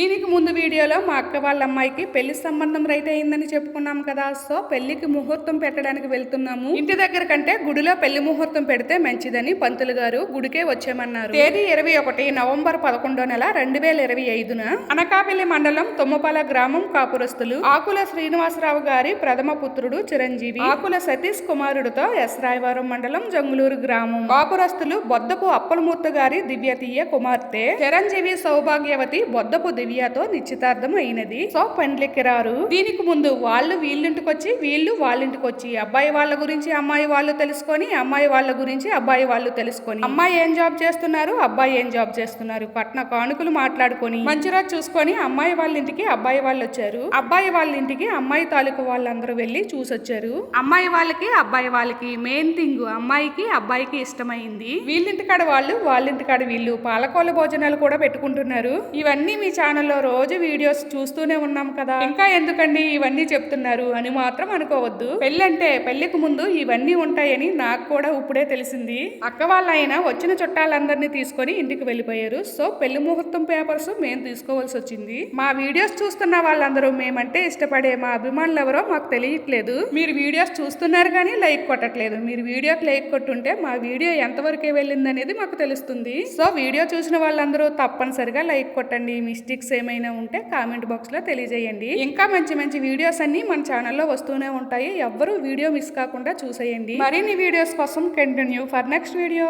దీనికి ముందు వీడియోలో మా అక్క వాళ్ళ అమ్మాయికి పెళ్ళి సంబంధం రైట్ అయిందని చెప్పుకున్నాం కదా. సో పెళ్ళికి ముహూర్తం పెట్టడానికి వెళ్తున్నాము. ఇంటి దగ్గర కంటే గుడిలో పెళ్ళి ముహూర్తం పెడితే మంచిదని పంతులు గారు గుడికే వచ్చేమన్నారు. తేదీ ఇరవై ఒకటి నవంబర్ పదకొండో నెల రెండు వేల ఇరవై ఐదున అనకాపల్లి మండలం తుమ్మపాల గ్రామం కాపురస్తులు ఆకుల శ్రీనివాసరావు గారి ప్రథమ పుత్రుడు చిరంజీవి ఆకుల సతీష్ కుమారుడితో ఎస్ రాయవరం మండలం జంగులూరు గ్రామం. కాపురస్తులు బొద్దపు అప్పలమూర్తి గారి దివ్యతీయ కుమార్తె చిరంజీవి సౌభాగ్యవతి బొద్దపు దివ్యతో నిశ్చితార్థం అయినది సో పెండ్లికి రారు దీనికి ముందు వాళ్ళు వీళ్ళింటికి వచ్చి వీళ్ళు వాళ్ళింటికి వచ్చి అబ్బాయి వాళ్ళ గురించి అమ్మాయి వాళ్ళు తెలుసుకొని అమ్మాయి వాళ్ళ గురించి అబ్బాయి వాళ్ళు తెలుసుకొని. అమ్మాయి ఏం జాబ్ చేస్తున్నారు? అబ్బాయి ఏం జాబ్ చేస్తున్నారు? పట్న కానుకలు మాట్లాడుకొని మంచి రోజు చూసుకొని అమ్మాయి వాళ్ళ ఇంటికి అబ్బాయి వాళ్ళు వచ్చారు అబ్బాయి వాళ్ళ ఇంటికి అమ్మాయి తాలూకు వాళ్ళందరూ వెళ్ళి చూసొచ్చారు. అమ్మాయి వాళ్ళకి అబ్బాయి వాళ్ళకి మెయిన్ థింగ్ అమ్మాయికి అబ్బాయికి ఇష్టమైంది. వీళ్ళింటికాడ వాళ్ళు వాళ్ళింటికాడ వీళ్ళు పాలకోల భోజనాలు కూడా పెట్టుకుంటున్నారు. ఇవన్నీ మీ ఛానల్లో రోజు వీడియోస్ చూస్తూనే ఉన్నాం కదా. ఇంకా ఎందుకండి ఇవన్నీ చెప్తున్నారు అని మాత్రం అనుకోవద్దు. పెళ్ళంటే పెళ్ళికి ముందు ఇవన్నీ ఉంటాయని నాకు కూడా ఇప్పుడే తెలిసింది. అక్క వాళ్ళైనా వచ్చిన చుట్టాలందరినీ తీసుకొని ఇంటికి వెళ్ళిపోయారు. సో పెళ్ళి ముహూర్తం పేపర్స్ మేము తీసుకోవాల్సి వచ్చింది. మా వీడియోస్ చూస్తున్న వాళ్ళందరూ మేమంటే ఇష్టపడే మా అభిమానులు ఎవరో మాకు తెలియట్లేదు. మీరు వీడియోస్ చూస్తున్నారు కానీ లైక్ కొట్టట్లేదు. మీరు వీడియోకి లైక్ కొట్టుంటే మా వీడియో ఎంతవరకే వెళ్ళింది అనేది మాకు తెలుస్తుంది. సో వీడియో చూసిన వాళ్ళందరూ తప్పనిసరిగా లైక్ కొట్టండి. మిస్టేక్స్ ఏమైనా ఉంటే కామెంట్ బాక్స్లో తెలియజేయండి. ఇంకా మంచి మంచి వీడియోస్ అన్ని మన ఛానల్లో వస్తూనే ఉంటాయి. ఎవ్వరూ వీడియో మిస్ కాకుండా చూసేయండి. మరిన్ని వీడియోస్ కోసం కంటిన్యూ ఫర్ నెక్స్ట్ వీడియో.